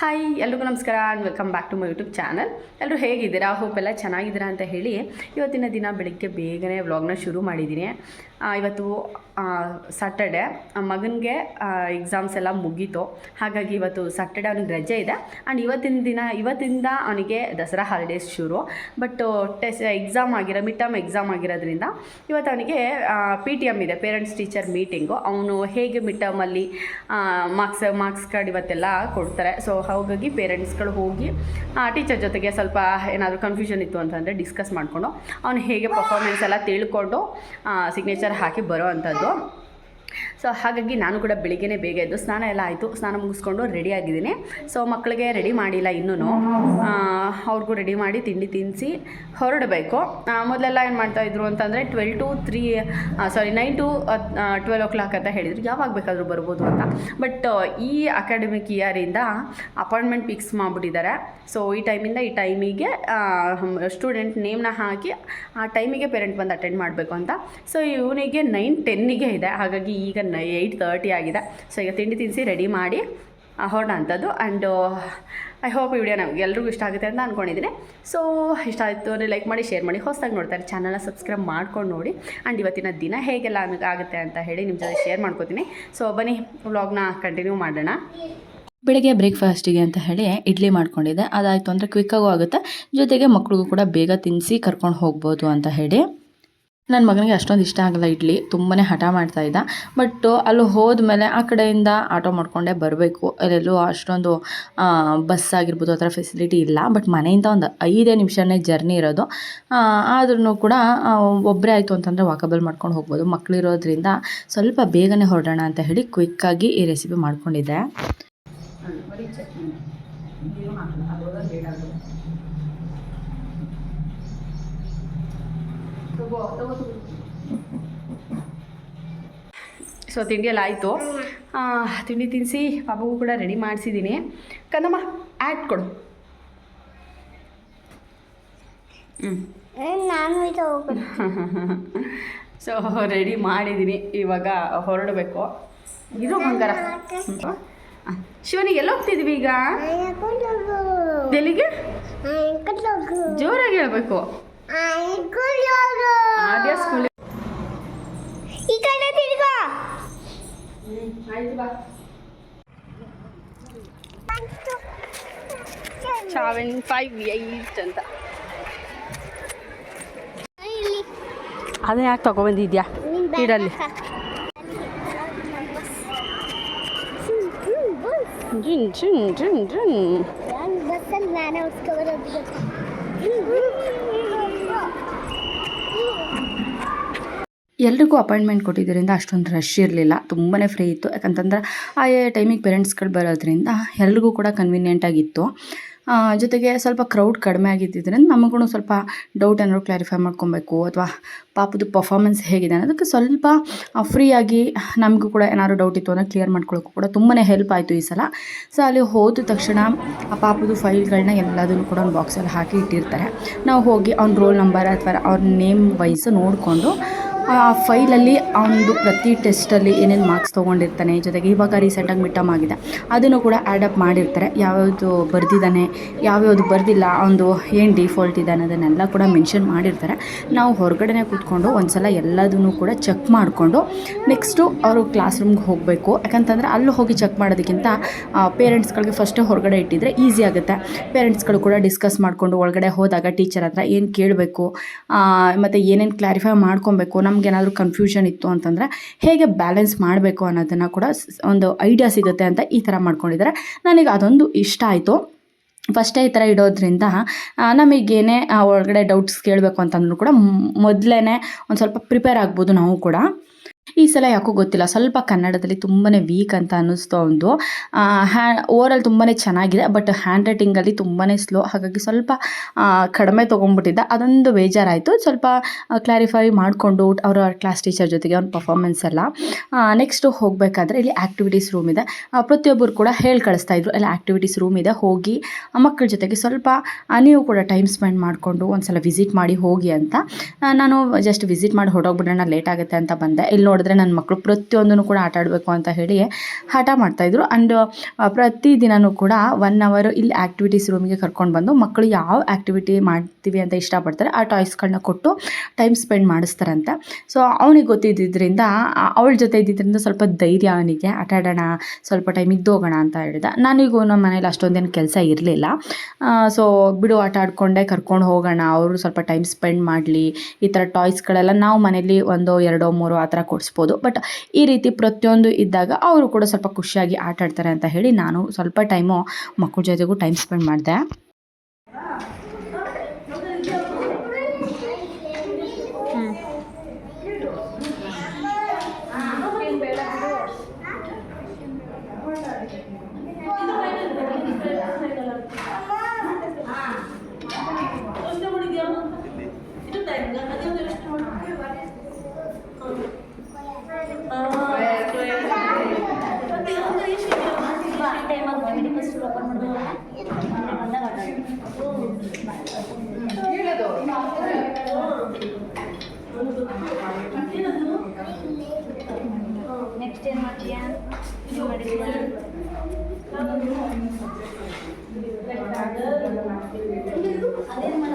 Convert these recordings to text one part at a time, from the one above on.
Hi ಎಲ್ರಿಗೂ ನಮಸ್ಕಾರ and welcome back to my YouTube channel ಎಲ್ಲರೂ ಹೇಗಿದ್ದೀರಾ? ಹೋಪ್ ಎಲ್ಲ ಚೆನ್ನಾಗಿದ್ದೀರಾ ಅಂತ ಹೇಳಿ ಇವತ್ತಿನ ದಿನ ಬೆಳಗ್ಗೆ ಬೇಗನೆ ವ್ಲಾಗ್ನ ಶುರು ಮಾಡಿದ್ದೀನಿ. ಇವತ್ತು ಸಾಟರ್ಡೆ ಮಗನಿಗೆ ಎಕ್ಸಾಮ್ಸ್ ಎಲ್ಲ ಮುಗೀತು. ಹಾಗಾಗಿ ಇವತ್ತು ಸಾಟರ್ಡೆ ಅವನಿಗೆ ರಜೆ ಇದೆ. ಆ್ಯಂಡ್ ಇವತ್ತಿನ ದಿನ, ಇವತ್ತಿಂದ ಅವನಿಗೆ ದಸರಾ ಹಾಲಿಡೇಸ್ ಶುರು. ಬಟ್ ಟೆಸ್ಟ್ ಎಕ್ಸಾಮ್ ಆಗಿರೋ ಮಿಡ್ ಟರ್ಮ್ ಎಕ್ಸಾಮ್ ಆಗಿರೋದ್ರಿಂದ ಇವತ್ತು ಅವನಿಗೆ ಪಿ ಟಿ ಎಂ ಇದೆ ಪೇರೆಂಟ್ಸ್ ಟೀಚರ್ ಮೀಟಿಂಗು ಅವನು ಹೇಗೆ ಮಿಡ್ ಟರ್ಮಲ್ಲಿ ಮಾರ್ಕ್ಸ್ ಮಾರ್ಕ್ಸ್ ಕಾರ್ಡ್ ಇವತ್ತೆಲ್ಲ ಕೊಡ್ತಾರೆ. ಸೊ ಹಾಗಾಗಿ ಪೇರೆಂಟ್ಸ್ಗಳು ಹೋಗಿ ಟೀಚರ್ ಜೊತೆಗೆ ಸ್ವಲ್ಪ ಏನಾದರೂ ಕನ್ಫ್ಯೂಷನ್ ಇತ್ತು ಅಂತಂದರೆ ಡಿಸ್ಕಸ್ ಮಾಡಿಕೊಂಡು, ಅವನು ಹೇಗೆ ಪರ್ಫಾರ್ಮೆನ್ಸ್ ಎಲ್ಲ ತಿಳ್ಕೊಂಡು ಸಿಗ್ನೇಚರ್ ಹಾಕಿ ಬರೋ ಅಂಥದ್ದು. ಸೊ ಹಾಗಾಗಿ ನಾನು ಕೂಡ ಬೆಳಿಗ್ಗೆನೇ ಬೇಗ ಎದ್ದು ಸ್ನಾನ ಎಲ್ಲ ಆಯಿತು. ಸ್ನಾನ ಮುಗಿಸ್ಕೊಂಡು ರೆಡಿ ಆಗಿದ್ದೀನಿ. ಸೊ ಮಕ್ಕಳಿಗೆ ರೆಡಿ ಮಾಡಿಲ್ಲ ಇನ್ನೂ ಅವ್ರಿಗೂ ರೆಡಿ ಮಾಡಿ ತಿಂಡಿ ತಿನ್ನಿಸಿ ಹೊರಡಬೇಕು. ಮೊದಲೆಲ್ಲ ಏನು ಮಾಡ್ತಾಯಿದ್ರು ಅಂತಂದರೆ twelve to three sorry nine to twelve o'clock ಅಂತ ಹೇಳಿದರು. ಯಾವಾಗ ಬೇಕಾದರೂ ಬರ್ಬೋದು ಅಂತ. ಬಟ್ ಈ ಅಕಾಡೆಮಿಕ್ ಇಯರಿಂದ ಅಪಾಯಿಂಟ್ಮೆಂಟ್ ಫಿಕ್ಸ್ ಮಾಡಿಬಿಟ್ಟಿದ್ದಾರೆ. ಸೊ ಈ ಟೈಮಿಂದ ಈ ಟೈಮಿಗೆ ಸ್ಟೂಡೆಂಟ್ ನೇಮ್ನ ಹಾಕಿ ಆ ಟೈಮಿಗೆ ಪೇರೆಂಟ್ ಬಂದು ಅಟೆಂಡ್ ಮಾಡಬೇಕು ಅಂತ. ಸೊ ಇವನಿಗೆ ನೈನ್ ಟೆನ್ನಿಗೆ ಇದೆ. ಹಾಗಾಗಿ ಈಗ ಏಯ್ಟ್ ತರ್ಟಿ ಆಗಿದೆ. ಸೊ ಈಗ ತಿಂಡಿ ತಿನ್ನಿಸಿ ರೆಡಿ ಮಾಡಿ ಹೊರಡ ಅಂಥದ್ದು ಆ್ಯಂಡ್ ಐ ಹೋಪ್ ವಿಡಿಯೋ ನಮ್ಗೆ ಎಲ್ರಿಗೂ ಇಷ್ಟ ಆಗುತ್ತೆ ಅಂತ ಅಂದ್ಕೊಂಡಿದ್ದೀನಿ ಸೊ ಇಷ್ಟ ಆಯಿತು ಅಂದರೆ ಲೈಕ್ ಮಾಡಿ ಶೇರ್ ಮಾಡಿ, ಹೊಸದಾಗಿ ನೋಡ್ತಾರೆ ಚಾನಲ್ನ ಸಬ್ಸ್ಕ್ರೈಬ್ ಮಾಡ್ಕೊಂಡು ನೋಡಿ. ಆ್ಯಂಡ್ ಇವತ್ತಿನ ದಿನ ಹೇಗೆಲ್ಲ ಆಗುತ್ತೆ ಅಂತ ಹೇಳಿ ನಿಮ್ಮ ಜೊತೆ ಶೇರ್ ಮಾಡ್ಕೋತೀನಿ. ಸೊ ಬನ್ನಿ ವ್ಲಾಗ್ನ ಕಂಟಿನ್ಯೂ ಮಾಡೋಣ. ಬೆಳಿಗ್ಗೆ ಬ್ರೇಕ್ಫಾಸ್ಟಿಗೆ ಅಂತ ಹೇಳಿ ಇಡ್ಲಿ ಮಾಡ್ಕೊಂಡಿದ್ದೆ. ಅದಾಯಿತು ಅಂದರೆ ಕ್ವಿಕ್ಕಾಗೂ ಆಗುತ್ತೆ. ಜೊತೆಗೆ ಮಕ್ಳಿಗೂ ಕೂಡ ಬೇಗ ತಿನ್ನಿಸಿ ಕರ್ಕೊಂಡು ಹೋಗ್ಬೋದು ಅಂತ ಹೇಳಿ. ನನ್ನ ಮಗನಿಗೆ ಅಷ್ಟೊಂದು ಇಷ್ಟ ಆಗಲ್ಲ ಇಡ್ಲಿ ತುಂಬಾ ಹಠ ಮಾಡ್ತಾ ಇದ್ದ. ಬಟ್ ಅಲ್ಲಿ ಹೋದ್ಮೇಲೆ ಆ ಕಡೆಯಿಂದ ಆಟೋ ಮಾಡಿಕೊಂಡೇ ಬರಬೇಕು. ಅಲ್ಲೆಲ್ಲೂ ಅಷ್ಟೊಂದು ಬಸ್ ಆಗಿರ್ಬೋದು, ಆ ಥರ ಫೆಸಿಲಿಟಿ ಇಲ್ಲ. ಬಟ್ ಮನೆಯಿಂದ ಒಂದು ಐದೇ ನಿಮಿಷನೇ ಜರ್ನಿ ಇರೋದು. ಆದ್ರೂ ಕೂಡ ಒಬ್ಬರೇ ಆಯಿತು ಅಂತಂದರೆ ವಾಕಬಲ್ ಮಾಡ್ಕೊಂಡು ಹೋಗ್ಬೋದು. ಮಕ್ಕಳಿರೋದ್ರಿಂದ ಸ್ವಲ್ಪ ಬೇಗನೆ ಹೊರಡೋಣ ಅಂತ ಹೇಳಿ ಕ್ವಿಕ್ಕಾಗಿ ಈ ರೆಸಿಪಿ ಮಾಡ್ಕೊಂಡಿದ್ದೆ. ಸೊ ತಿಂಡಿ ಎಲ್ಲ ಆಯಿತು. ತಿಂಡಿ ತಿನ್ನಿಸಿ ಪಾಪಗೂ ಕೂಡ ರೆಡಿ ಮಾಡಿಸಿದ್ದೀನಿ ಕನ್ನಮ್ಮ ಆ್ಯಡ್ ಕೊಡು. ಹ್ಞೂ ಸೊ ರೆಡಿ ಮಾಡಿದ್ದೀನಿ ಇವಾಗ ಹೊರಡಬೇಕು. ಇದು ಬಂಗಾರ. ಶಿವನಿಗೆ ಎಲ್ಲ ಹೋಗ್ತಿದ್ವಿ ಈಗ? ಎಲ್ಲಿಗೆ? ಜೋರಾಗಿ ಹೇಳ್ಬೇಕು. ಆದ್ಯ ಸ್ಕೂಲ್ ಈ ಕಡೆ ತಿರ್ಗೋ ಸೆವೆನ್ ಫೈವ್ ಏಯ್ಟ್ ಅಂತ ಇಲ್ಲಿ ಅದೇ ಯಾಕೆ ತಗೊಬಂದಿದ್ಯಾ ನಿನ್ ಬ್ಯಾಗ್ ಇಡಲ್ಲಿ ಹಾಕ. ಹ್ಮ್, ಹ್ಮ್, ಬಸ್. ಜುನ್ ಜುನ್ ಜುನ್ ಜುನ್ ನಾನ್ ಬಸ್ಸಲ್ಲಿ ನಾನೇ ಉಸ್ಕೊಬರೋದು ಎಲ್ರಿಗೂ ಅಪಾಯಿಂಟ್ಮೆಂಟ್ ಕೊಟ್ಟಿದ್ದರಿಂದ ಅಷ್ಟೊಂದು ರಶ್ ಇರಲಿಲ್ಲ. ತುಂಬಾ ಫ್ರೀ ಇತ್ತು. ಯಾಕಂತಂದ್ರೆ ಆಯಾ ಟೈಮಿಗೆ ಪೇರೆಂಟ್ಸ್ಗಳು ಬರೋದ್ರಿಂದ ಎಲ್ರಿಗೂ ಕೂಡ ಕನ್ವೀನಿಯೆಂಟ್ ಆಗಿತ್ತು. ಆ, ಜೊತೆಗೆ ಸ್ವಲ್ಪ ಕ್ರೌಡ್ ಕಡಿಮೆ ಆಗಿದ್ದರಿಂದ ನಮಗೂ ಸ್ವಲ್ಪ ಡೌಟ್ ಏನಾದ್ರು ಕ್ಲಾರಿಫೈ ಮಾಡ್ಕೊಬೇಕು ಅಥವಾ ಪಾಪದ ಪರ್ಫಾರ್ಮೆನ್ಸ್ ಹೇಗಿದೆ ಅನ್ನೋದಕ್ಕೆ ಸ್ವಲ್ಪ ಫ್ರೀಯಾಗಿ ನಮಗೂ ಕೂಡ ಏನಾದ್ರು ಡೌಟ್ ಇತ್ತು ಅಂದರೆ ಕ್ಲಿಯರ್ ಮಾಡ್ಕೊಳ್ಳೋಕ್ಕೂ ಕೂಡ ತುಂಬಾ ಹೆಲ್ಪ್ ಆಯಿತು ಈ ಸಲ. ಸೊ ಅಲ್ಲಿ ಹೋದ ತಕ್ಷಣ ಆ ಪಾಪದ ಫೈಲ್ಗಳನ್ನ ಎಲ್ಲದನ್ನು ಕೂಡ ಒಂದು ಬಾಕ್ಸಲ್ಲಿ ಹಾಕಿ ಇಟ್ಟಿರ್ತಾರೆ. ನಾವು ಹೋಗಿ ಅವ್ನ ರೋಲ್ ನಂಬರ್ ಅಥವಾ ಅವ್ರ ನೇಮ್ ವೈಸ್ ನೋಡಿಕೊಂಡು ಆ ಫೈಲಲ್ಲಿ ಅವನದು ಪ್ರತಿ ಟೆಸ್ಟಲ್ಲಿ ಏನೇನು ಮಾರ್ಕ್ಸ್ ತೊಗೊಂಡಿರ್ತಾನೆ, ಜೊತೆಗೆ ಇವಾಗ ರೀಸೆಂಟಾಗಿ ಮಿಟಮ್ ಆಗಿದೆ. ಅದನ್ನು ಕೂಡ ಆ್ಯಡಪ್ ಮಾಡಿರ್ತಾರೆ. ಯಾವ್ಯಾವುದು ಬರೆದಿದ್ದಾನೆ, ಯಾವ್ಯಾವುದು ಬರೆದಿಲ್ಲ, ಅವನದು ಏನು ಡಿಫಾಲ್ಟ್ ಇದೆ ಅನ್ನೋದನ್ನೆಲ್ಲ ಕೂಡ ಮೆನ್ಷನ್ ಮಾಡಿರ್ತಾರೆ. ನಾವು ಹೊರಗಡೆನೇ ಕೂತ್ಕೊಂಡು ಒಂದು ಸಲ ಎಲ್ಲದನ್ನು ಕೂಡ ಚೆಕ್ ಮಾಡಿಕೊಂಡು ನೆಕ್ಸ್ಟು ಅವರು ಕ್ಲಾಸ್ ರೂಮ್ಗೆ ಹೋಗಬೇಕು. ಯಾಕಂತಂದರೆ ಅಲ್ಲಿ ಹೋಗಿ ಚೆಕ್ ಮಾಡೋದಕ್ಕಿಂತ ಪೇರೆಂಟ್ಸ್ಗಳಿಗೆ ಫಸ್ಟೇ ಹೊರಗಡೆ ಇಟ್ಟಿದ್ರೆ ಈಸಿ ಆಗುತ್ತೆ. ಪೇರೆಂಟ್ಸ್ಗಳು ಕೂಡ ಡಿಸ್ಕಸ್ ಮಾಡಿಕೊಂಡು ಒಳಗಡೆ ಹೋದಾಗ ಟೀಚರ್ ಹತ್ರ ಏನು ಕೇಳಬೇಕು ಮತ್ತು ಏನೇನು ಕ್ಲಾರಿಫೈ ಮಾಡ್ಕೊಬೇಕು ನಮಗೇನಾದರೂ ಕನ್ಫ್ಯೂಷನ್ ಇತ್ತು ಅಂತಂದರೆ ಹೇಗೆ ಬ್ಯಾಲೆನ್ಸ್ ಮಾಡಬೇಕು ಅನ್ನೋದನ್ನು ಕೂಡ ಒಂದು ಐಡಿಯಾ ಸಿಗುತ್ತೆ ಅಂತ ಈ ಥರ ಮಾಡ್ಕೊಂಡಿದ್ದಾರೆ. ನನಗೆ ಅದೊಂದು ಇಷ್ಟ ಆಯಿತು. ಫಸ್ಟೇ ಈ ಥರ ಇಡೋದ್ರಿಂದ ನಮಗೇನೇ ಒಳಗಡೆ ಡೌಟ್ಸ್ ಕೇಳಬೇಕು ಅಂತಂದ್ರೂ ಕೂಡ ಮೊದಲೇ ಒಂದು ಸ್ವಲ್ಪ ಪ್ರಿಪೇರ್ ಆಗ್ಬೋದು ನಾವು ಕೂಡ. ಈ ಸಲ ಯಾಕೋ ಗೊತ್ತಿಲ್ಲ. ಸ್ವಲ್ಪ ಕನ್ನಡದಲ್ಲಿ ತುಂಬಾ ವೀಕ್ ಅಂತ ಅನ್ನಿಸ್ತು ಒಂದು ಹ್ಯಾ ಓವರಾಲ್ ತುಂಬಾ ಚೆನ್ನಾಗಿದೆ ಬಟ್ ಹ್ಯಾಂಡ್ ರೈಟಿಂಗಲ್ಲಿ ತುಂಬಾ ಸ್ಲೋ ಹಾಗಾಗಿ ಸ್ವಲ್ಪ ಕಡಿಮೆ ತೊಗೊಂಡ್ಬಿಟ್ಟಿದ್ದ. ಅದೊಂದು ಬೇಜಾರಾಯಿತು. ಸ್ವಲ್ಪ ಕ್ಲಾರಿಫೈ ಮಾಡಿಕೊಂಡು ಅವರ ಕ್ಲಾಸ್ ಟೀಚರ್ ಜೊತೆಗೆ ಅವ್ನ ಪರ್ಫಾರ್ಮೆನ್ಸ್ ಎಲ್ಲ. ನೆಕ್ಸ್ಟ್ ಹೋಗಬೇಕಾದ್ರೆ ಇಲ್ಲಿ ಆ್ಯಕ್ಟಿವಿಟೀಸ್ ರೂಮ್ ಇದೆ. ಪ್ರತಿಯೊಬ್ಬರು ಕೂಡ ಹೇಳಿ ಕಳಿಸ್ತಾ ಇದ್ರು. ಎಲ್ಲ ಆ್ಯಕ್ಟಿವಿಟೀಸ್ ರೂಮ್ ಇದೆ. ಹೋಗಿ ಮಕ್ಕಳ ಜೊತೆಗೆ ಸ್ವಲ್ಪ ನೀವು ಕೂಡ ಟೈಮ್ ಸ್ಪೆಂಡ್ ಮಾಡಿಕೊಂಡು ಒಂದು ಸಲ ವಿಸಿಟ್ ಮಾಡಿ ಹೋಗಿ ಅಂತ. ನಾನು ಜಸ್ಟ್ ವಿಸಿಟ್ ಮಾಡಿ ಹೊರಟೋಗ್ಬಿಡೋಣ ಲೇಟ್ ಆಗುತ್ತೆ ಅಂತ ಬಂದೆ. ಇಲ್ಲಿ ನೋಡಿದ್ರೆ ನೋಡಿದ್ರೆ ನನ್ನ ಮಕ್ಕಳು ಪ್ರತಿಯೊಂದನ್ನು ಕೂಡ ಆಟ ಆಡಬೇಕು ಅಂತ ಹೇಳಿ ಹಠ ಮಾಡ್ತಾಯಿದ್ರು ಆ್ಯಂಡ್ ಪ್ರತಿ ದಿನವೂ ಕೂಡ ಒನ್ ಅವರ್ ಇಲ್ಲಿ ಆ್ಯಕ್ಟಿವಿಟೀಸ್ ರೂಮಿಗೆ ಕರ್ಕೊಂಡು ಬಂದು ಮಕ್ಕಳು ಯಾವ ಆ್ಯಕ್ಟಿವಿಟಿ ಮಾಡ್ತೀವಿ ಅಂತ ಇಷ್ಟಪಡ್ತಾರೆ ಆ ಟಾಯ್ಸ್ಗಳನ್ನ ಕೊಟ್ಟು ಟೈಮ್ ಸ್ಪೆಂಡ್ ಮಾಡಿಸ್ತಾರಂತೆ ಸೊ ಅವನಿಗೆ ಗೊತ್ತಿದ್ದಿದ್ದರಿಂದ ಅವಳ ಜೊತೆ ಇದ್ದಿದ್ದರಿಂದ ಸ್ವಲ್ಪ ಧೈರ್ಯ ಅವನಿಗೆ. ಆಟ ಆಡೋಣ, ಸ್ವಲ್ಪ ಟೈಮ್ ಇದ್ದೋಗೋಣ ಅಂತ ಹೇಳಿದ. ನನಗೂ ನಮ್ಮ ಮನೇಲಿ ಅಷ್ಟೊಂದೇನು ಕೆಲಸ ಇರಲಿಲ್ಲ. ಸೊ ಬಿಡು ಆಟ ಆಡ್ಕೊಂಡೆ ಕರ್ಕೊಂಡು ಹೋಗೋಣ, ಅವರು ಸ್ವಲ್ಪ ಟೈಮ್ ಸ್ಪೆಂಡ್ ಮಾಡಲಿ, ಈ ಥರ ಟಾಯ್ಸ್ಗಳೆಲ್ಲ ನಾವು ಮನೇಲಿ ಒಂದು ಎರಡೋ, ಮೂರೋ ಆ ಥರ ಕೊಡಿಸ್ಬೋದು ಬಟ್ ಈ ರೀತಿ ಪ್ರತಿಯೊಂದು ಇದ್ದಾಗ ಅವರು ಕೂಡ ಸ್ವಲ್ಪ ಖುಷಿಯಾಗಿ ಆಟ ಆಡ್ತಾರೆ ಅಂತ ಹೇಳಿ ನಾನು ಸ್ವಲ್ಪ ಟೈಮು ಮಕ್ಕಳ ಜೊತೆಗೂ ಟೈಮ್ ಸ್ಪೆಂಡ್ ಮಾಡಿದೆ. ನೆಕ್ಸ್ಟ್ ಏನು ಮಾಡ್ತೀಯಾ ಇದು ಮಾಡಿದ್ಯಾ ಅದೇನು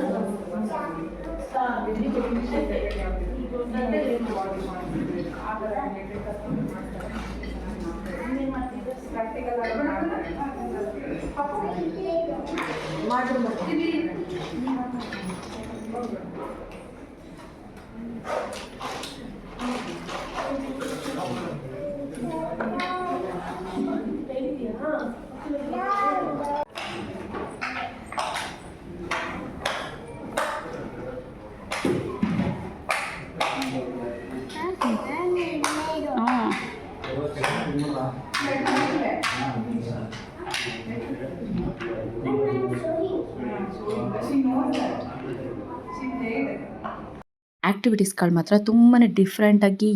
Thank. ಆ್ಯಕ್ಟಿವಿಟೀಸ್ಗಳು ಮಾತ್ರ ತುಂಬಾ ಡಿಫ್ರೆಂಟಾಗಿ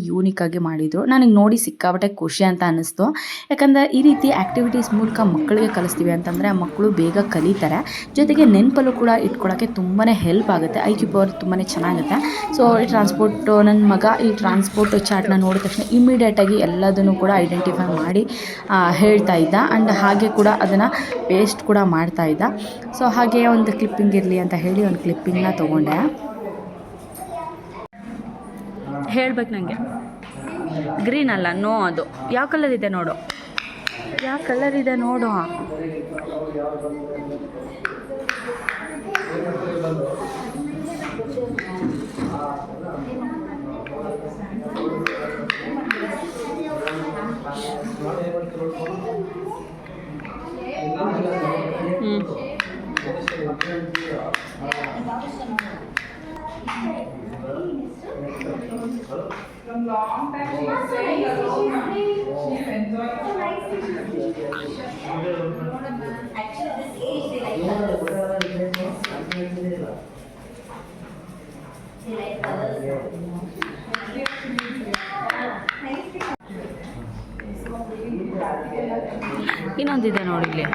ಆಗಿ ಮಾಡಿದರು. ನನಗೆ ನೋಡಿ ಸಿಕ್ಕಾಬಟ್ಟೆ ಖುಷಿ ಅಂತ ಅನ್ನಿಸ್ತು. ಯಾಕಂದರೆ ಈ ರೀತಿ ಆ್ಯಕ್ಟಿವಿಟೀಸ್ ಮೂಲಕ ಮಕ್ಕಳಿಗೆ ಕಲಿಸ್ತೀವಿ ಅಂತಂದರೆ ಆ ಮಕ್ಕಳು ಬೇಗ ಕಲಿತಾರೆ. ಜೊತೆಗೆ ನೆನಪಲ್ಲೂ ಕೂಡ ಇಟ್ಕೊಳ್ಳೋಕ್ಕೆ ತುಂಬಾ ಹೆಲ್ಪ್ ಆಗುತ್ತೆ. ಐ ಕ್ಯೂ ಪವರ್ ತುಂಬಾ ಚೆನ್ನಾಗುತ್ತೆ. ಸೊ ಈ ಟ್ರಾನ್ಸ್ಪೋರ್ಟ್ ನನ್ನ ಮಗ ಈ ಟ್ರಾನ್ಸ್ಪೋರ್ಟ್ ಚಾರ್ಟ್ನ ನೋಡಿದ ತಕ್ಷಣ ಇಮಿಡಿಯೇಟಾಗಿ ಎಲ್ಲದನ್ನು ಕೂಡ ಐಡೆಂಟಿಫೈ ಮಾಡಿ ಹೇಳ್ತಾ ಇದ್ದ. ಆ್ಯಂಡ್ ಹಾಗೆ ಕೂಡ ಅದನ್ನು ಪೇಸ್ಟ್ ಕೂಡ ಮಾಡ್ತಾ ಇದ್ದ. ಸೊ ಹಾಗೆ ಒಂದು ಕ್ಲಿಪ್ಪಿಂಗ್ ಇರಲಿ ಅಂತ ಹೇಳಿ ಒಂದು ಕ್ಲಿಪ್ಪಿಂಗ್ನ ತೊಗೊಂಡೆ. ಹೇಳ್ಬೇಕು ನನಗೆ ಗ್ರೀನ್ ಅಲ್ಲ ನೋ ಅದು. ಯಾವ ಕಲರ್ ಇದೆ ನೋಡು. ಯಾವ ಕಲರ್ ಇದೆ ನೋಡು. ಹ್ಞೂ ಇನ್ನೊಂದಿದೆ ನೋಡಿ ಇಲ್ಲಿ.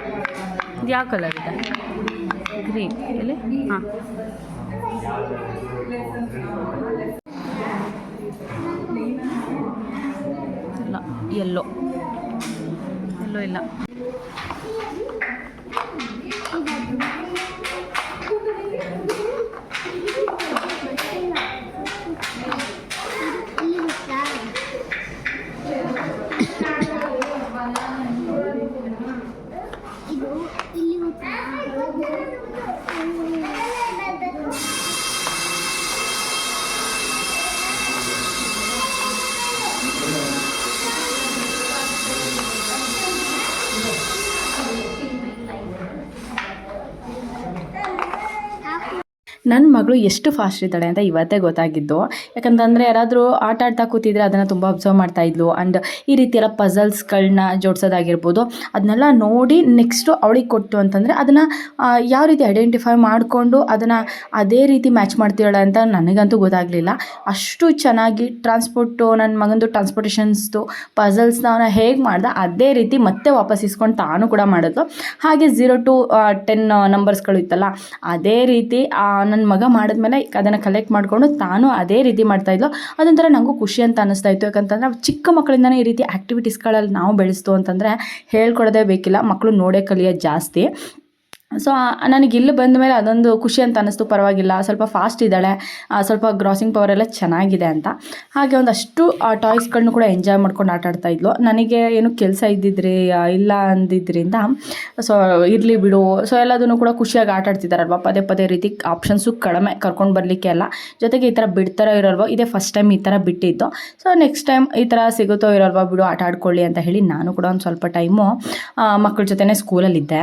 ಯಾವ ಕಲರ್ ಇದೆ? ಗ್ರೀನ್ ಇಲ್ಲಿ? ಹಾಂ. ಇಲ್ಲ ಎಲ್ಲೋ ಎಲ್ಲೋ ನನ್ನ ಮಗಳು ಎಷ್ಟು ಫಾಸ್ಟ್ ಇದ್ದಾಳೆ ಅಂತ ಇವತ್ತೇ ಗೊತ್ತಾಗಿದ್ದು. ಯಾಕಂತಂದರೆ ಯಾರಾದರೂ ಆಟ ಆಡ್ತಾ ಕೂತಿದ್ರೆ ಅದನ್ನು ತುಂಬ ಅಬ್ಸರ್ವ್ ಮಾಡ್ತಾ ಇದ್ಲು. ಆ್ಯಂಡ್ ಈ ರೀತಿ ಎಲ್ಲ ಪಝಲ್ಸ್ಗಳನ್ನ ಜೋಡಿಸೋದಾಗಿರ್ಬೋದು ಅದನ್ನೆಲ್ಲ ನೋಡಿ ನೆಕ್ಸ್ಟು ಅವಳಿಗೆ ಕೊಟ್ಟು ಅಂತಂದರೆ ಅದನ್ನು ಯಾವ ರೀತಿ ಐಡೆಂಟಿಫೈ ಮಾಡಿಕೊಂಡು ಅದನ್ನು ಅದೇ ರೀತಿ ಮ್ಯಾಚ್ ಮಾಡ್ತಿದ್ದಾಳೆ ಅಂತ ನನಗಂತೂ ಗೊತ್ತಾಗಲಿಲ್ಲ. ಅಷ್ಟು ಚೆನ್ನಾಗಿ ಟ್ರಾನ್ಸ್ಪೋರ್ಟು ನನ್ನ ಮಗಂದು ಟ್ರಾನ್ಸ್ಪೋರ್ಟೇಷನ್ಸ್ದು ಪಝಲ್ಸ್ನ ಅವನ ಹೇಗೆ ಮಾಡ್ದೆ, ಅದೇ ರೀತಿ ಮತ್ತೆ ವಾಪಸ್ ಇಸ್ಕೊಂಡು ತಾನು ಕೂಡ ಮಾಡಿದ್ಲು. ಹಾಗೆ ಝೀರೋ ಟು ಟೆನ್ ನಂಬರ್ಸ್ಗಳು ಇತ್ತಲ್ಲ, ಅದೇ ರೀತಿ ನನ್ನ ಮಗ ಮಾಡಿದ್ಮೇಲೆ ಅದನ್ನು ಕಲೆಕ್ಟ್ ಮಾಡಿಕೊಂಡು ತಾನು ಅದೇ ರೀತಿ ಮಾಡ್ತಾಯಿದ್ಲು ಅದೊಂಥರ ನನಗೂ ಖುಷಿ ಅಂತ ಅನ್ನಿಸ್ತಾ ಇತ್ತು. ಯಾಕಂತಂದರೆ ಚಿಕ್ಕ ಮಕ್ಕಳಿಂದನೇ ಈ ರೀತಿ ಆ್ಯಕ್ಟಿವಿಟೀಸ್ಗಳಲ್ಲಿ ನಾವು ಬೆಳೆಸ್ತು ಅಂತಂದರೆ ಹೇಳ್ಕೊಡೋದೇ ಬೇಕಿಲ್ಲ. ಮಕ್ಕಳು ನೋಡೇ ಕಲಿಯೋದು ಜಾಸ್ತಿ. ಸೊ ನನಗೆ ಇಲ್ಲಿ ಬಂದ ಮೇಲೆ ಅದೊಂದು ಖುಷಿ ಅಂತ ಅನ್ನಿಸ್ತು. ಪರವಾಗಿಲ್ಲ, ಸ್ವಲ್ಪ ಫಾಸ್ಟ್ ಇದ್ದಾಳೆ. ಸ್ವಲ್ಪ ಗ್ರಾಸಿಂಗ್ ಪವರ್ ಎಲ್ಲ ಚೆನ್ನಾಗಿದೆ ಅಂತ. ಹಾಗೆ ಒಂದಷ್ಟು ಟಾಯ್ಸ್ಗಳನ್ನೂ ಕೂಡ ಎಂಜಾಯ್ ಮಾಡ್ಕೊಂಡು ಆಟ ಆಡ್ತಾ ಇದ್ಲು. ನನಗೆ ಏನು ಕೆಲಸ ಇದ್ದಿದ್ರಿ ಇಲ್ಲ ಅಂದಿದ್ದರಿಂದ ಸೊ ಇರಲಿ ಬಿಡು. ಸೊ ಎಲ್ಲದನ್ನು ಕೂಡ ಖುಷಿಯಾಗಿ ಆಟ ಆಡ್ತಿದ್ದಾರಲ್ವ? ಪದೇ ಪದೇ ರೀತಿ ಆಪ್ಷನ್ಸು ಕಡಿಮೆ ಕರ್ಕೊಂಡು ಬರಲಿಕ್ಕೆ ಎಲ್ಲ ಜೊತೆಗೆ ಈ ಥರ ಬಿಡ್ತಾರ ಇರೋಲ್ವ? ಇದೇ ಫಸ್ಟ್ ಟೈಮ್ ಈ ಥರ ಬಿಟ್ಟಿದ್ದು. ಸೊ ನೆಕ್ಸ್ಟ್ ಟೈಮ್ ಈ ಥರ ಸಿಗುತ್ತೋ ಇರೋಲ್ವ? ಬಿಡು, ಆಟ ಆಡ್ಕೊಳ್ಳಿ ಅಂತ ಹೇಳಿ ನಾನು ಕೂಡ ಒಂದು ಸ್ವಲ್ಪ ಟೈಮು ಮಕ್ಕಳ ಜೊತೆನೇ ಸ್ಕೂಲಲ್ಲಿದ್ದೆ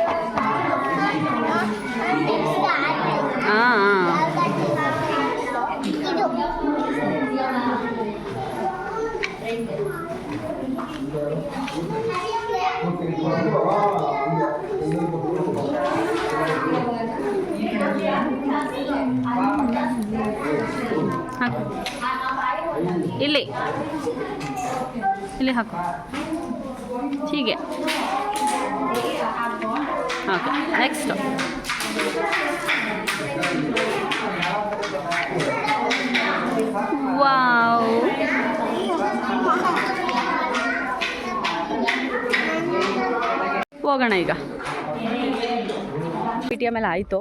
ಹಾಂ ಹಾಕು. ಇಲ್ಲಿ. ಇಲ್ಲಿ ಹಾಕು. ಹೀಗೆ. ಓಕೆ ನೆಕ್ಸ್ಟು ವಾವ್ ಹೋಗೋಣ ಈಗ. ಪಿ ಟಿ ಎಂ ಆಯಿತು.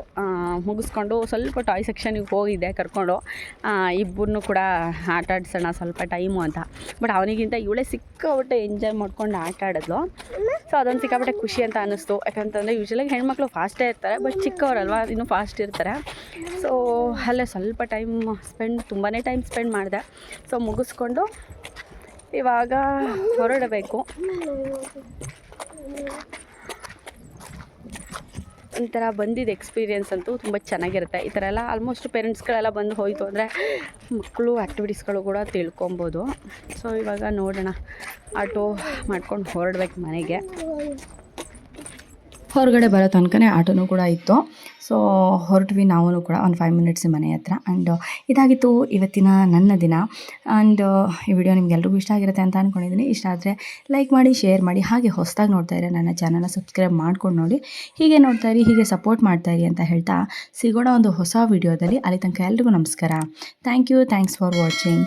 ಮುಗಿಸ್ಕೊಂಡು ಸ್ವಲ್ಪ ಟಾಯ್ ಸೆಕ್ಷನಿಗೆ ಹೋಗಿದ್ದೆ ಕರ್ಕೊಂಡು. ಇಬ್ಬರನ್ನೂ ಕೂಡ ಆಟ ಆಡಿಸೋಣ ಸ್ವಲ್ಪ ಟೈಮು ಅಂತ. ಬಟ್ ಅವನಿಗಿಂತ ಇವಳೇ ಸಿಕ್ಕಾಪಟ್ಟೆ ಎಂಜಾಯ್ ಮಾಡ್ಕೊಂಡು ಆಟ ಆಡಿದ್ಲು. ಸೊ ಅದೊಂದು ಸಿಕ್ಕಾಪಟ್ಟೆ ಖುಷಿ ಅಂತ ಅನ್ನಿಸ್ತು. ಯಾಕಂತಂದರೆ ಯೂಶ್ವಲಾಗಿ ಹೆಣ್ಮಕ್ಳು ಫಾಸ್ಟೇ ಇರ್ತಾರೆ, ಬಟ್ ಚಿಕ್ಕವರಲ್ವ, ಇನ್ನೂ ಫಾಸ್ಟ್ ಇರ್ತಾರೆ. ಸೊ ಅಲ್ಲೇ ಸ್ವಲ್ಪ ಟೈಮ್ ಸ್ಪೆಂಡ್ ತುಂಬಾ ಟೈಮ್ ಸ್ಪೆಂಡ್ ಮಾಡಿದೆ. ಸೊ ಮುಗಿಸ್ಕೊಂಡು ಇವಾಗ ಹೊರಡಬೇಕು. ಒಂಥರ ಬಂದಿದ್ದು ಎಕ್ಸ್ಪೀರಿಯೆನ್ಸ್ ಅಂತೂ ತುಂಬ ಚೆನ್ನಾಗಿರುತ್ತೆ. ಈ ಥರ ಎಲ್ಲ ಆಲ್ಮೋಸ್ಟ್ ಪೇರೆಂಟ್ಸ್ಗಳೆಲ್ಲ ಬಂದು ಹೋಯಿತು ಅಂದರೆ ಮಕ್ಕಳು ಆ್ಯಕ್ಟಿವಿಟೀಸ್ಗಳು ಕೂಡ ತಿಳ್ಕೊಬೋದು. ಸೊ ಇವಾಗ ನೋಡೋಣ. ಆಟೋ ಮಾಡ್ಕೊಂಡು ಹೊರಡ್ಬೇಕು ಮನೆಗೆ. ಹೊರಗಡೆ ಬರೋ ತನಕನೇ ಆಟೋನೂ ಕೂಡ ಇತ್ತು. ಸೊ ಹೊರಟ್ವಿ ನಾವೂ ಕೂಡ ಒಂದು ಫೈವ್ ಮಿನಿಟ್ಸ್ ಮನೆ ಹತ್ರ. ಆ್ಯಂಡ್ ಇದಾಗಿತ್ತು ಇವತ್ತಿನ ನನ್ನ ದಿನ. ಆ್ಯಂಡ್ ಈ ವಿಡಿಯೋ ನಿಮ್ಗೆಲ್ರಿಗೂ ಇಷ್ಟ ಆಗಿರುತ್ತೆ ಅಂತ ಅಂದ್ಕೊಂಡಿದ್ದೀನಿ ಇಷ್ಟ ಆದರೆ ಲೈಕ್ ಮಾಡಿ ಶೇರ್ ಮಾಡಿ, ಹಾಗೆ ಹೊಸದಾಗಿ ನೋಡ್ತಾ ಇರೋ ನನ್ನ ಚಾನಲ್ನ ಸಬ್ಸ್ಕ್ರೈಬ್ ಮಾಡ್ಕೊಂಡು ನೋಡಿ. ಹೀಗೆ ನೋಡ್ತಾ ಇರಿ, ಹೀಗೆ ಸಪೋರ್ಟ್ ಮಾಡ್ತಾ ಇರಿ ಅಂತ ಹೇಳ್ತಾ ಸಿಗೋಣ ಒಂದು ಹೊಸ ವಿಡಿಯೋದಲ್ಲಿ ಅಲ್ಲಿ ತನಕ ಎಲ್ರಿಗೂ ನಮಸ್ಕಾರ. Thank you thanks for watching